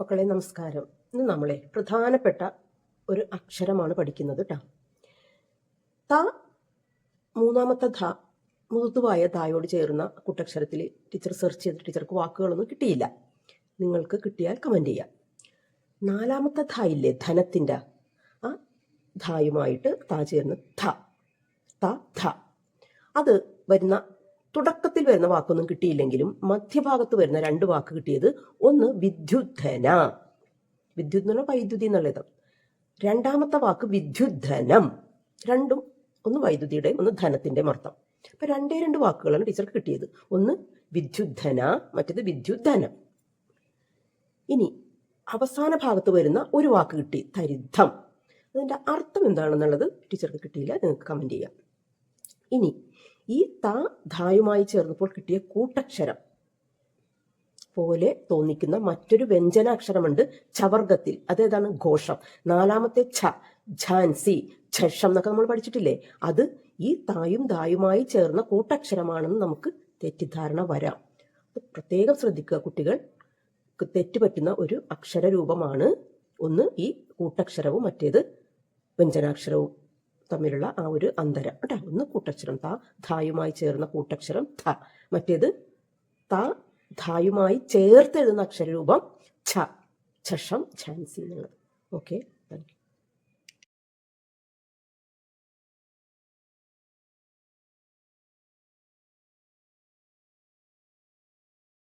മക്കളെ നമസ്കാരം. ഇന്ന് നമ്മളെ പ്രധാനപ്പെട്ട ഒരു അക്ഷരമാണ് പഠിക്കുന്നത് കേട്ടോ ത മൂന്നാമത്തെ ധ മൃദുവായ ധായോട് ചേർന്ന കുട്ടക്ഷരത്തിൽ ടീച്ചർ സെർച്ച് ചെയ്ത് ടീച്ചർക്ക് വാക്കുകളൊന്നും കിട്ടിയില്ല. നിങ്ങൾക്ക് കിട്ടിയാൽ കമന്റ് ചെയ്യാം. നാലാമത്തെ ധ ഇല്ലേ? ധനത്തിന്റെ. ആ ധായുമായിട്ട് താ ചേർന്ന് ധ. ത ധ. അത് വരുന്ന തുടക്കത്തിൽ വരുന്ന വാക്കൊന്നും കിട്ടിയില്ലെങ്കിലും മധ്യഭാഗത്ത് വരുന്ന രണ്ട് വാക്ക് കിട്ടിയത് ഒന്ന് വിദ്യുദ്ധന. പറഞ്ഞാൽ വൈദ്യുതി എന്നുള്ളത്. രണ്ടാമത്തെ വാക്ക് വിദ്യുദ്ധനം. രണ്ടും ഒന്ന് വൈദ്യുതിയുടെയും ഒന്ന് ധനത്തിന്റെ അർത്ഥം. അപ്പൊ രണ്ടേ രണ്ട് വാക്കുകളാണ് ടീച്ചർക്ക് കിട്ടിയത്. ഒന്ന് വിദ്യുദ്ധന മറ്റേത് വിദ്യുദ്ധനം. ഇനി അവസാന ഭാഗത്ത് വരുന്ന ഒരു വാക്ക് കിട്ടി തരിദ്ധം. അതിന്റെ അർത്ഥം എന്താണെന്നുള്ളത് ടീച്ചർക്ക് കിട്ടിയില്ല. നിങ്ങൾക്ക് കമന്റ് ചെയ്യാം. ഇനി ഈ ത ധായുമായി ചേർന്നപ്പോൾ കിട്ടിയ കൂട്ടക്ഷരം പോലെ തോന്നിക്കുന്ന മറ്റൊരു വ്യഞ്ജനാക്ഷരമുണ്ട് ചവർഗത്തിൽ. അതേതാണ് ഘോഷം. നാലാമത്തെ ഛ ഝാൻസി ഛഷം എന്നൊക്കെ നമ്മൾ പഠിച്ചിട്ടില്ലേ? അത് ഈ തായും ധായുമായി ചേർന്ന കൂട്ടക്ഷരമാണെന്ന് നമുക്ക് തെറ്റിദ്ധാരണ വരാം. പ്രത്യേകം ശ്രദ്ധിക്കുക കുട്ടികൾ. തെറ്റുപറ്റുന്ന ഒരു അക്ഷരരൂപമാണ് ഒന്ന് ഈ കൂട്ടക്ഷരവും മറ്റേത് വ്യഞ്ജനാക്ഷരവും. തമ്മിലുള്ള ആ ഒരു അന്തരം. കേട്ടോ? ഒന്ന് കൂട്ടക്ഷരം. ത ധായുമായി ചേർന്ന കൂട്ടക്ഷരം ധ. മറ്റേത് ത ധായുമായി ചേർത്ത് എഴുതുന്ന അക്ഷരരൂപം ഛ. ഛഷം ഝാൻസി എന്നുള്ളത്. Okay thank you